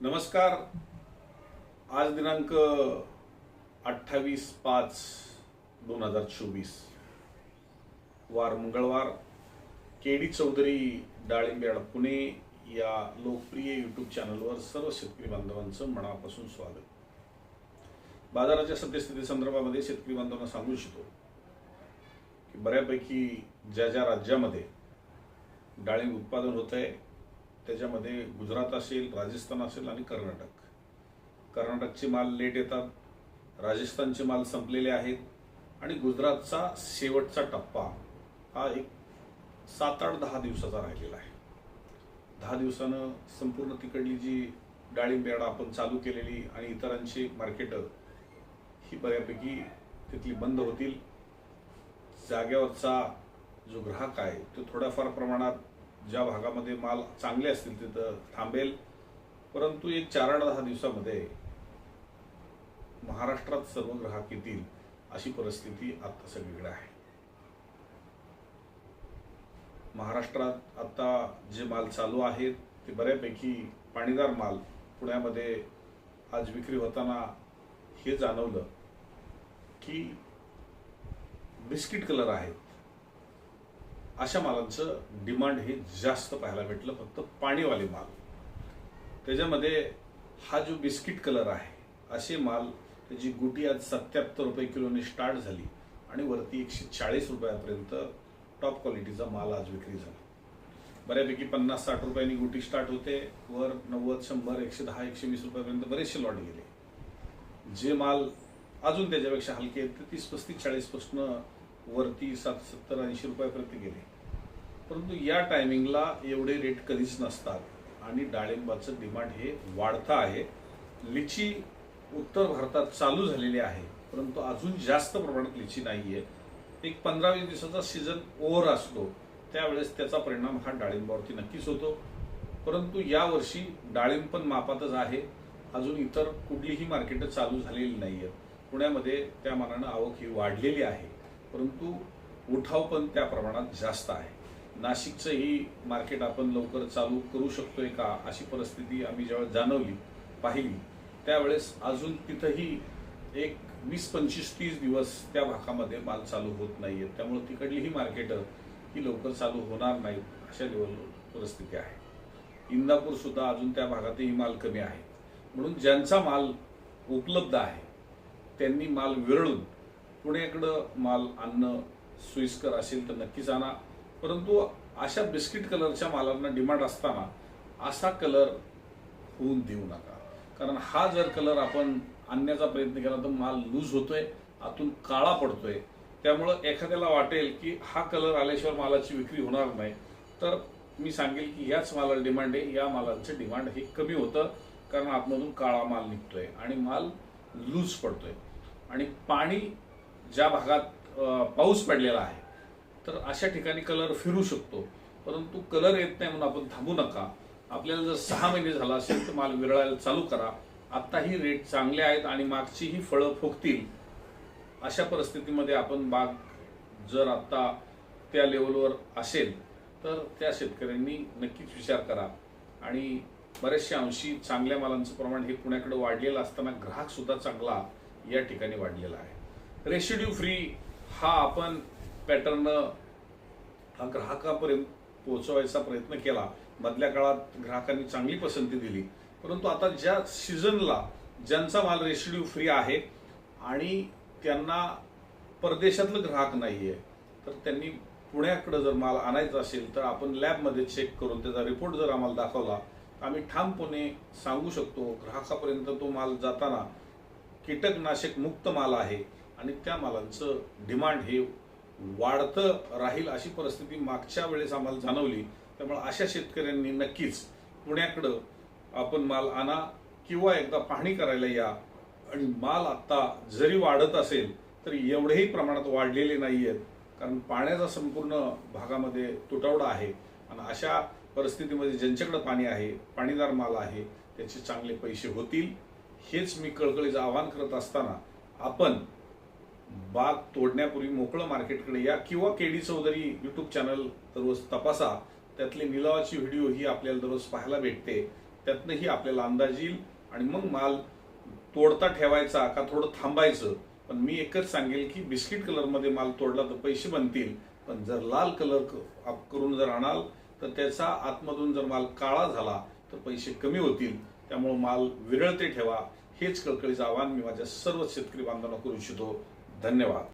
नमस्कार. आज दिनांक अठ्ठावीस पाच दोन हजार चोवीस. वार मंगळवार. के डी चौधरी डाळिंबेड पुणे या लोकप्रिय यूट्यूब चॅनलवर सर्व शेतकरी बांधवांचं मनापासून स्वागत. बाजाराच्या सद्यस्थिती संदर्भामध्ये शेतकरी बांधवांना सांगू इच्छितो की बऱ्यापैकी ज्या ज्या राज्यामध्ये डाळिंब उत्पादन होत आहे त्याच्यामध्ये गुजरात असेल राजस्थान असेल आणि कर्नाटक. कर्नाटकचे माल लेट येतात राजस्थानचे माल संपलेले आहेत आणि गुजरातचा शेवटचा टप्पा हा एक सात आठ दहा दिवसाचा राहिलेला आहे. दहा दिवसानं संपूर्ण तिकडली जी डाळिंब आपण चालू केलेली आणि इतरांची मार्केटं ही बऱ्यापैकी तिथली बंद होतील. जागेवरचा जो ग्राहक आहे तो थोड्याफार प्रमाणात ज्या भागामध्ये माल चांगले असतील तिथं थांबेल. परंतु एक चार आठ दहा दिवसामध्ये महाराष्ट्रात सर्व ग्राहक येतील अशी परिस्थिती आता सगळीकडे आहे. महाराष्ट्रात आता जे माल चालू आहेत ते बऱ्यापैकी पाणीदार माल पुण्यामध्ये आज विक्री होताना हे जाणवलं की बिस्किट कलर आहेत. अशा मालांचं डिमांड हे जास्त पाहायला भेटलं. फक्त पाणीवाले माल. त्याच्यामध्ये हा जो बिस्किट कलर आहे असे माल त्याची गुटी आज सत्याहत्तर रुपये किलोने स्टार्ट झाली आणि वरती एकशे चाळीस रुपयापर्यंत टॉप क्वालिटीचा माल आज विक्री झाला. बऱ्यापैकी पन्नास साठ रुपयांनी गुटी स्टार्ट होते. वर नव्वद शंभर एकशे दहा एकशे वीस रुपयापर्यंत बरेचसे लॉट गेले. जे माल अजून त्याच्यापेक्षा हलके आहेत ते तीस पस्तीस चाळीसपासून वरती सात सत्तर ऐंशी रुपयापर्यंत गेले. परंतु या टायमिंगला एवढे रेट कधीच नसतात. आणि डाळिंबाचं डिमांड हे वाढतं आहे. लिची उत्तर भारतात चालू झालेली आहे. परंतु अजून जास्त प्रमाणात लिची नाही आहे एक पंधरा वीस दिवसाचा सीझन ओव्हर असतो. त्यावेळेस त्याचा परिणाम हा डाळिंबावरती नक्कीच होतो. परंतु यावर्षी डाळिंब पण मापातच आहे. अजून इतर कुठलीही मार्केटं चालू झालेली नाही आहेत पुण्यामध्ये त्या मानानं आवक ही वाढलेली आहे. परंतु उठाव पण त्या प्रमाणात जास्त आहे. नाशिकचं ही मार्केट आपण लवकर चालू करू शकतोय का अशी परिस्थिती आम्ही जेव्हा जाणवली पाहिली त्यावेळेस अजून तिथंही एक वीस पंचवीस तीस दिवस त्या भागामध्ये माल चालू होत नाहीये. त्यामुळे तिकडलीही मार्केटं ही लवकर चालू होणार नाहीत अशा लेवल परिस्थिती आहे. इंदापूर सुद्धा अजून त्या भागातही माल कमी आहे. म्हणून ज्यांचा माल उपलब्ध आहे त्यांनी माल विरळून पुण्याकडं माल आणणं सोयीस्कर असेल तर नक्कीच आणा परंतु अशा बिस्किट कलरच्या मालांना डिमांड असताना असा कलर होऊन देऊ नका. कारण हा जर कलर आपण आणण्याचा प्रयत्न केला तर माल लूज होतोय आतून काळा पडतोय. त्यामुळं एखाद्याला वाटेल की हा कलर आल्याशिवाय मालाची विक्री होणार नाही. तर मी सांगेल की याच मालाला डिमांड आहे. या मालाचं डिमांड हे कमी होतं कारण आतमधून काळा माल निघतोय आणि माल लूज पडतोय. आणि पाणी ज्या भागात पाऊस पडलेला आहे तर अशा ठिकाणी कलर फिरू शकतो. परंतु कलर येत नाही म्हणून आपण थांबू नका. आपल्याला जर सहा महिने झाला असेल तर माल विरळायला चालू करा. आत्ताही रेट चांगले आहेत आणि मागची ही फळं फुगतील. अशा परिस्थितीमध्ये आपण बाग जर आत्ता त्या लेवलवर असेल तर त्या शेतकऱ्यांनी नक्कीच विचार करा. आणि बऱ्याचशा अंशी चांगल्या मालांचं प्रमाण हे पुण्याकडे वाढलेलं असताना ग्राहकसुद्धा चांगला या ठिकाणी वाढलेला आहे. रेशिड्यू फ्री हा आपण पॅटर्न हा ग्राहकापर्यंत पोहोचवायचा प्रयत्न केला. मधल्या काळात ग्राहकांनी चांगली पसंती दिली. परंतु आता ज्या सीझनला ज्यांचा माल रेशिड्यू फ्री आहे आणि त्यांना परदेशातलं ग्राहक नाही आहे तर त्यांनी पुण्याकडे जर माल आणायचा असेल तर आपण लॅबमध्ये चेक करून त्याचा रिपोर्ट जर आम्हाला दाखवला तर आम्ही ठामपणे सांगू शकतो ग्राहकापर्यंत तो माल जाताना कीटकनाशक मुक्त माल आहे. आणि त्या मालांचं डिमांड हे वाढतं राहील अशी परिस्थिती मागच्या वेळेस आम्हाला जाणवली. त्यामुळे अशा शेतकऱ्यांनी नक्कीच पुण्याकडं आपण माल आणा किंवा एकदा पाहणी करायला या. आणि माल आत्ता जरी वाढत असेल तरी एवढेही प्रमाणात वाढलेले नाही आहेत कारण पाण्याचा संपूर्ण भागामध्ये तुटवडा आहे. आणि अशा परिस्थितीमध्ये ज्यांच्याकडे पाणी आहे पाणीदार माल आहे त्याचे चांगले पैसे होतील. हेच मी कळकळीचं आवाहन करत असताना आपण बाग तोडण्यापूर्वी मोकळं मार्केटकडे या किंवा केडी चौधरी युट्यूब चॅनल दररोज तपासा. त्यातले निलावाची व्हिडिओ ही आपल्याला दररोज पाहायला भेटते. त्यातनंही आपल्याला अंदाज येईल आणि मग माल तोडता ठेवायचा का थोडं थांबायचं. पण मी एकच सांगेल की बिस्किट कलरमध्ये माल तोडला तर पैसे बनतील. पण जर लाल कलर करून जर आणाल तर त्याचा आतमधून जर माल काळा झाला तर पैसे कमी होतील. त्यामुळे माल विरळते ठेवा. हेच कळकळीचं आव्हान मी माझ्या सर्व शेतकरी बांधवांना करू इच्छितो. धन्यवाद